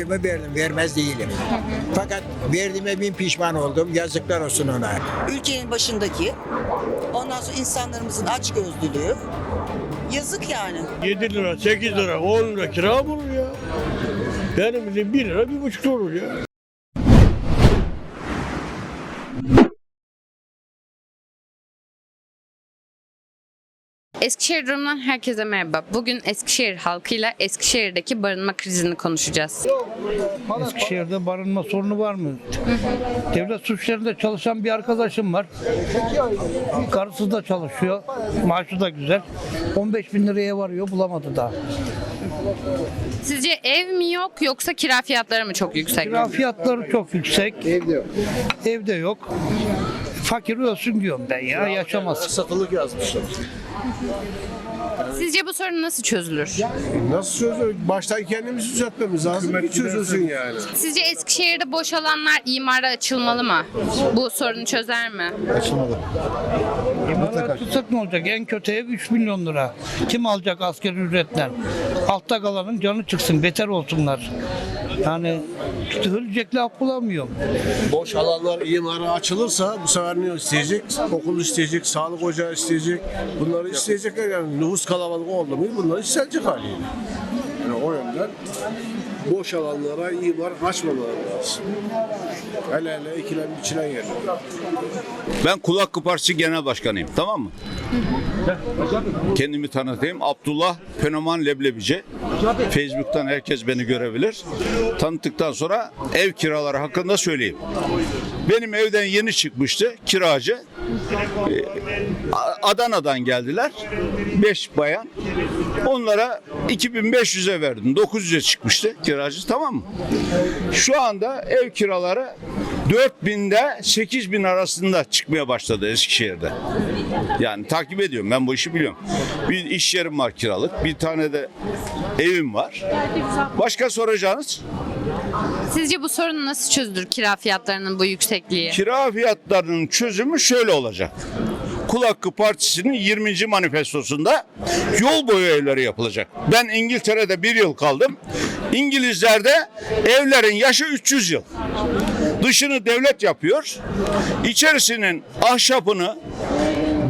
oyumu verdim, vermez değilim. Fakat verdiğime bin pişman oldum. Yazıklar olsun ona. ülkenin başındaki ondan sonra insanlarımızın açgözlülüğü yazık yani. 7 lira, 8 lira, 10 lira kira mı olur ya? Benim bildiğim 1 lira, 1,5 lira olur ya. Eskişehir durumundan herkese merhaba. Bugün Eskişehir halkıyla Eskişehir'deki barınma krizini konuşacağız. Eskişehir'de barınma sorunu var mı? Devlet suçlarında çalışan bir arkadaşım var. Karısı da çalışıyor. Maaşı da güzel. 15 bin liraya varıyor bulamadı daha. Sizce ev mi yok yoksa kira fiyatları mı çok yüksek? Kira fiyatları çok yüksek. Evde yok. Evde yok. Fakir ölsün diyorum ben ya yaşamaz. Satılık yazmışlar. Sizce bu sorun nasıl çözülür? Nasıl çözülür? Baştan kendimizi düzeltmemiz lazım ki çözülsün yani. Sizce Eskişehir'de boş alanlar imara açılmalı mı? Bu sorunu çözer mi? İmarlar tutsak ne olacak? En kötü ev 3 milyon lira. Kim alacak asker ücretten? Altta kalanın canı çıksın, beter olsunlar. Yani ölecek laf bulamıyorum. Boş alanlar imara açılırsa bu sefer ne isteyecek? Okul isteyecek, sağlık ocağı isteyecek. Bunları isteyecekler yani nüfus kalabalık oldu mu bunları isteyecek haliyle. O yönden boş alanlara imar açmamaları lazım. Hele hele ekilen biçilen yerler. Ben Kul Hakkı Partisi Genel Başkanıyım. Tamam mı? Kendimi tanıtayım. Abdullah Fenoman Leblebici. Facebook'tan herkes beni görebilir. Tanıttıktan sonra ev kiraları hakkında söyleyeyim. Benim evden yeni çıkmıştı kiracı. A- Adana'dan geldiler. 5 bayan. Onlara 2500'e verdim. 900'e çıkmıştı kiracı tamam mı? Şu anda ev kiraları 4000'de 8000 arasında çıkmaya başladı Eskişehir'de. Yani takip ediyorum ben bu işi biliyorum. Bir iş yerim var kiralık. Bir tane de evim var. Başka soracağınız? Sizce bu sorun nasıl çözülür kira fiyatlarının bu yüksekliği? Kira fiyatlarının çözümü şöyle olacak. Kul Hakkı Partisi'nin 20. manifestosunda yol boyu evleri yapılacak. Ben İngiltere'de bir yıl kaldım. İngilizlerde evlerin yaşı 300 yıl. Dışını devlet yapıyor. İçerisinin ahşapını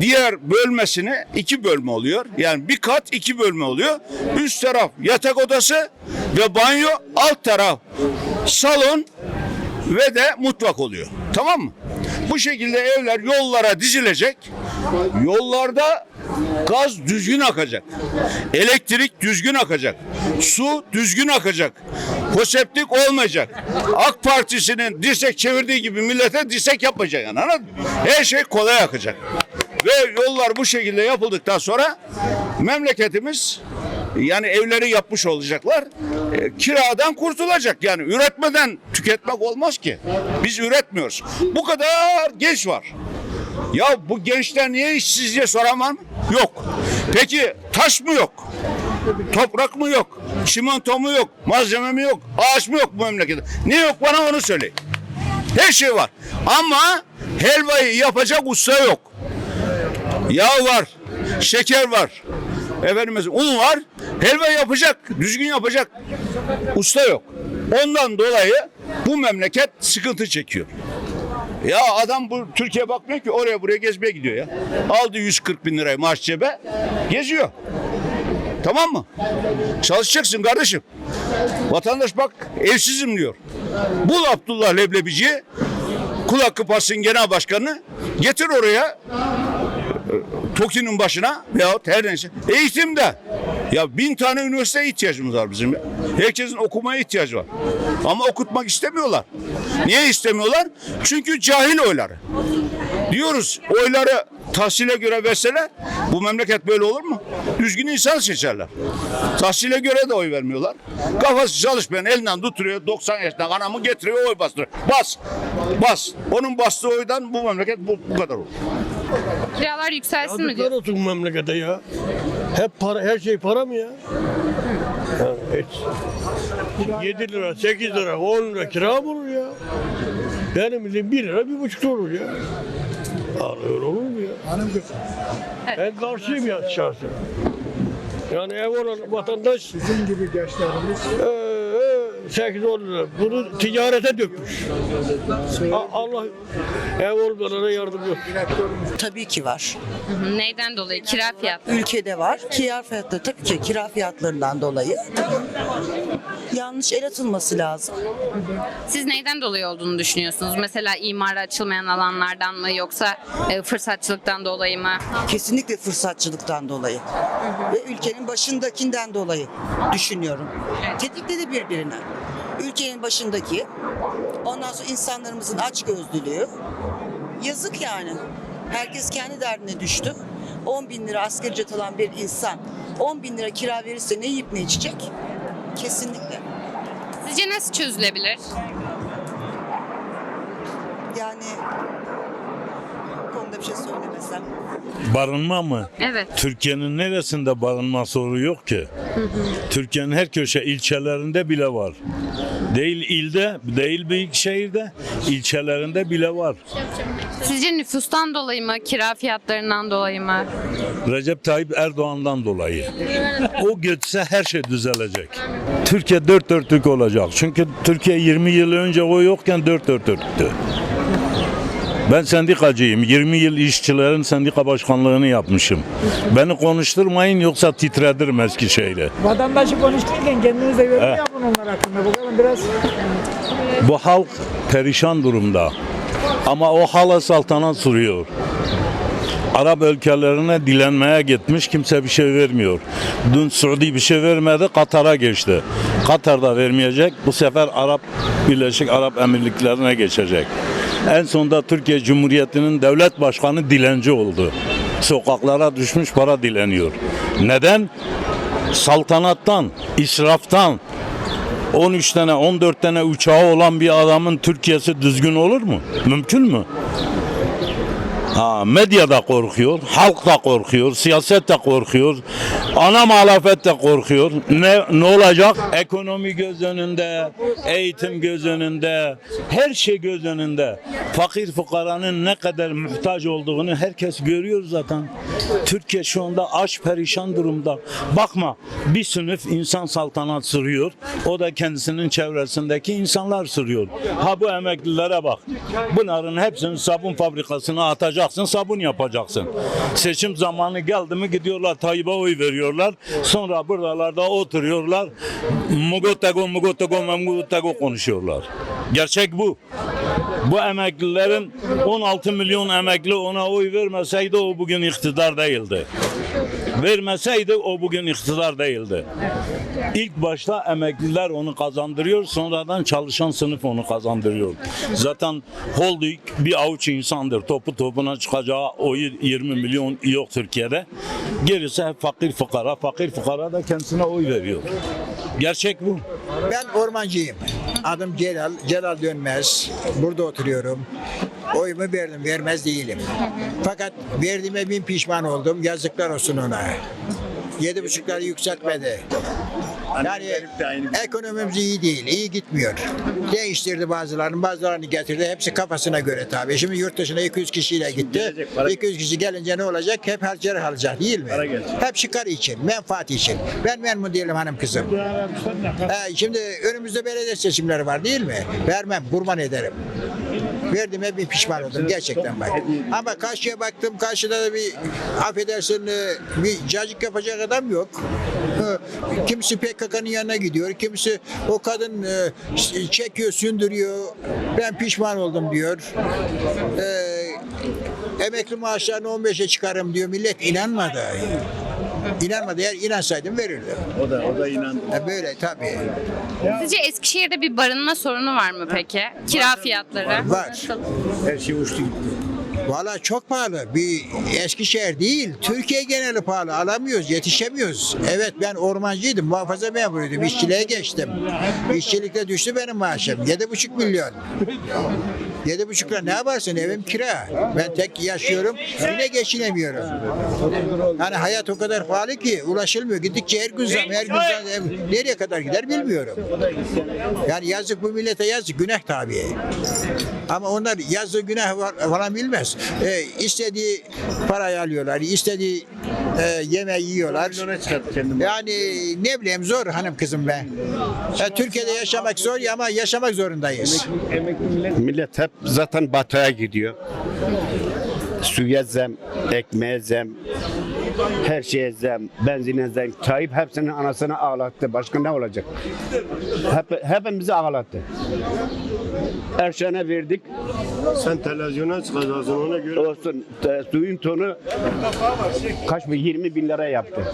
diğer bölmesini iki bölme oluyor. Yani bir kat iki bölme oluyor. Üst taraf yatak odası ve banyo, alt taraf salon ve de mutfak oluyor. Tamam mı? Bu şekilde evler yollara dizilecek. Yollarda gaz düzgün akacak. Elektrik düzgün akacak. Su düzgün akacak. Konseptlik olmayacak. AK Partisi'nin dirsek çevirdiği gibi millete dirsek yapmayacak yani anladın mı? Her şey kolay akacak. Ve yollar bu şekilde yapıldıktan sonra memleketimiz yani evleri yapmış olacaklar. E, kiradan kurtulacak. Yani üretmeden tüketmek olmaz ki. Biz üretmiyoruz. Bu kadar genç var. Ya bu gençler niye işsiz diye? Yok. Peki taş mı yok? Toprak mı yok? Çimento mu yok? Malzeme mi yok? Ağaç mı yok bu memlekette? Ne yok bana onu söyleyin. Her şey var. Ama helvayı yapacak usta yok. Yağ var, şeker var. Efendim mesela un var. Helva yapacak, düzgün yapacak usta yok. Ondan dolayı bu memleket sıkıntı çekiyor. Ya adam bu Türkiye bakmıyor ki oraya buraya gezmeye gidiyor ya. Aldı 140 bin lirayı maaş cebe geziyor. Tamam mı? Çalışacaksın kardeşim. Vatandaş bak evsizim diyor. Bul Abdullah Leblebici'yi Kul Hakkı genel başkanını getir oraya TOKİ'nin başına veyahut her neyse eğitimde. Ya bin tane üniversiteye ihtiyacımız var bizim. Herkesin okumaya ihtiyacı var. Ama okutmak istemiyorlar. Niye istemiyorlar? Çünkü cahil oyları. Diyoruz oyları tahsile göre verseler bu memleket böyle olur mu? Düzgün insan seçerler. Tahsile göre de oy vermiyorlar. Kafası çalışmayan elinden tutuyor 90 yaşında anamı getiriyor oy bastırıyor. Bas. Bas. Onun bastığı oydan bu memleket bu, bu kadar olur. Kiralar yükselsin mi Yazıklar diyor? olsun bu memlekete ya. Hep para, her şey para mı ya? Ha, hiç. 7 lira, 8 lira, 10 lira kira mı olur ya? Benim bildiğim 1 lira, 1,5 lira olur ya. Öyle olur mu ya? Ben karşıyım ya şahsen. Yani ev olan vatandaş bizim gibi gençlerimiz 8-10 lira. Bunu ticarete dökmüş. Allah ev olmalara yardımcı olsun. Tabii ki var. Neyden dolayı? Kira fiyatları. Ülkede var. Kira fiyatları tabii ki kira fiyatlarından dolayı yanlış el atılması lazım. Siz neyden dolayı olduğunu düşünüyorsunuz? Mesela imara açılmayan alanlardan mı yoksa e, fırsatçılıktan dolayı mı? Kesinlikle fırsatçılıktan dolayı ve ülkenin başındakinden dolayı düşünüyorum. Tetikledi birbirini. Ülkenin başındaki, ondan sonra insanlarımızın açgözlülüğü. Yazık yani. Herkes kendi derdine düştü. 10 bin lira asgari ücret alan bir insan 10 bin lira kira verirse ne yiyip ne içecek? Kesinlikle. Sizce nasıl çözülebilir? Yani konuda bir şey söylemesem. Barınma mı? Evet. Türkiye'nin neresinde barınma sorunu yok ki? Türkiye'nin her köşe ilçelerinde bile var. Değil ilde, değil büyük şehirde, ilçelerinde bile var. Sizce nüfustan dolayı mı? Kira fiyatlarından dolayı mı? Recep Tayyip Erdoğan'dan dolayı. O geçse her şey düzelecek. Türkiye dört dörtlük olacak. Çünkü Türkiye 20 yıl önce o yokken dört dörtlüktü. Ben sendikacıyım. 20 yıl işçilerin sendika başkanlığını yapmışım. Beni konuşturmayın yoksa titredirim Eskişehir'e. Vatandaşı konuştururken kendinize yorum yapın onlar hakkında. Bakalım biraz Bu halk perişan durumda. Ama o hala saltanat sürüyor. Arap ülkelerine dilenmeye gitmiş kimse bir şey vermiyor. Dün Suudi bir şey vermedi Katar'a geçti. Katar da vermeyecek. Bu sefer Arap Birleşik Arap Emirlikleri'ne geçecek. En sonunda Türkiye Cumhuriyeti'nin devlet başkanı dilenci oldu. Sokaklara düşmüş para dileniyor. Neden? Saltanattan, israftan, 13 tane 14 tane uçağı olan bir adamın Türkiye'si düzgün olur mu? Mümkün mü? Ha, medya da korkuyor, halk da korkuyor, siyaset de korkuyor, ana muhalefet de korkuyor. Ne, ne olacak? Ekonomi göz önünde, eğitim göz önünde, her şey göz önünde. Fakir fukaranın ne kadar muhtaç olduğunu herkes görüyor zaten. Türkiye şu anda aç perişan durumda. Bakma bir sınıf insan saltanat sürüyor. O da kendisinin çevresindeki insanlar sürüyor. Ha bu emeklilere bak. Bunların hepsini sabun fabrikasına atacaksın, sabun yapacaksın. Seçim zamanı geldi mi gidiyorlar Tayyip'e oy veriyorlar. Sonra buralarda oturuyorlar. Mugotego, mugotego, mugotego konuşuyorlar. Gerçek bu. Bu emeklilerin 16 milyon emekli ona oy vermeseydi o bugün iktidar değildi. Vermeseydi o bugün iktidar değildi. İlk başta emekliler onu kazandırıyor, sonradan çalışan sınıf onu kazandırıyor. Zaten Holding bir avuç insandır. Topu topuna çıkacağı oyu 20 milyon yok Türkiye'de. Gerisi hep fakir fukara. Fakir fukara da kendisine oy veriyor. Gerçek bu. Ben ormancıyım. Adım Celal, Celal Dönmez. Burada oturuyorum. Oyumu verdim, vermez değilim. Fakat verdiğime bin pişman oldum. Yazıklar olsun ona. Yedi buçukları yükseltmedi. Yani ekonomimiz iyi değil, iyi gitmiyor. Değiştirdi bazılarını, bazılarını getirdi. Hepsi kafasına göre tabii. Şimdi yurt dışına 200 kişiyle gitti. 200 kişi gelince ne olacak? Hep harcar alacak değil mi? Hep çıkar için, menfaat için. Ben memnun değilim hanım kızım. He, şimdi önümüzde belediye seçimleri var değil mi? Vermem, kurban ederim. Verdiğime bir pişman oldum gerçekten bak. Ama karşıya baktım, karşıda da bir affedersin e, bir cacık yapacak adam yok. Kimisi PKK'nın yanına gidiyor, kimisi o kadın e, çekiyor, sündürüyor. Ben pişman oldum diyor. E, emekli maaşlarını 15'e çıkarım diyor. Millet inanmadı. İnanmadı. Eğer inansaydım verirdim. O da o da inan. E, Böyle tabii. Sizce Eskişehir'de bir barınma sorunu var mı peki? Kira fiyatları. Var. Her şey uçtu gitti. Valla çok pahalı. Bir Eskişehir değil, Türkiye geneli pahalı. Alamıyoruz, yetişemiyoruz. Evet ben ormancıydım, muhafaza memuruydum. İşçiliğe geçtim. İşçilikte düştü benim maaşım. Yedi buçuk milyon. Yedi buçukla ne yaparsın? Evim kira. Ben tek yaşıyorum. Yine geçinemiyorum. Yani hayat o kadar pahalı ki ulaşılmıyor. Gittikçe her gün zam, her gün zam. Ev- Nereye kadar gider bilmiyorum. Yani yazık bu millete yazık. Günah tabii. Ama onlar yazı günah var- falan bilmez. E, istediği parayı alıyorlar, istediği e, yemeği yiyorlar. Yani ne bileyim zor hanım kızım be. Ya, Türkiye'de yaşamak zor ama yaşamak zorundayız. Millet hep zaten batıya gidiyor. Suya zem, ekmeğe zem, her şeye zem, benzine zem. Tayyip hepsinin anasını ağlattı. Başka ne olacak? Hep, hepimizi ağlattı. Erşen'e verdik. Sen televizyona çıkacaksın ona göre. Olsun e, suyun tonu kaç mı 20 bin lira yaptı.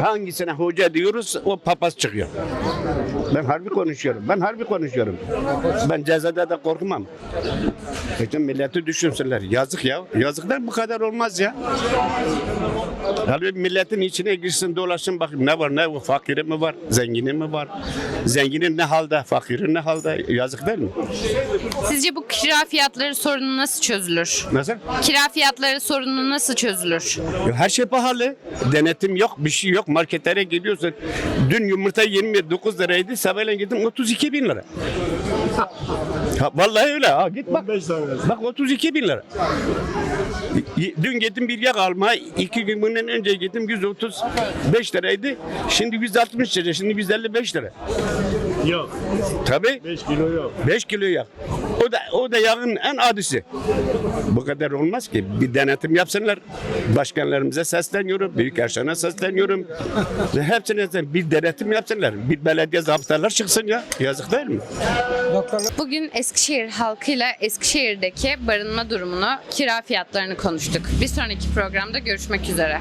Hangisine hoca diyoruz o papaz çıkıyor. Ben harbi konuşuyorum. Ben harbi konuşuyorum. Ben cezada da korkmam. Bütün milleti düşünsünler. Yazık ya. Yazıklar bu kadar olmaz ya. Yani milletin içine girsin dolaşsın bakın ne var ne var fakiri mi var zengini mi var zenginin ne halde fakirin ne halde yazık değil mi? Sizce bu kira fiyatları sorunu nasıl çözülür? Nasıl? Kira fiyatları sorunu nasıl çözülür? Ya Her şey pahalı. Denetim yok, bir şey yok. Marketlere gidiyorsun. Dün yumurta 29 liraydı. Sabahleyin gittim 32 bin lira. Ha, vallahi öyle. Ha, git bak. 15 tane. Bak 32 bin lira. Y- Dün gittim bir yak almaya. iki gün bundan önce gittim 135 liraydı. Şimdi 160 lira. Şimdi 155 lira. Yok. Tabii. 5 kilo yok. 5 kilo yak. O da o da yağın en adisi. Bu kadar olmaz ki. Bir denetim yapsınlar. Başkanlarımıza sesleniyorum. Büyük Erşan'a sesleniyorum. Ve hepsine bir denetim yapsınlar. Bir belediye zabıtalar çıksın ya. Yazık değil mi? Bugün Eskişehir halkıyla Eskişehir'deki barınma durumunu, kira fiyatlarını konuştuk. Bir sonraki programda görüşmek üzere.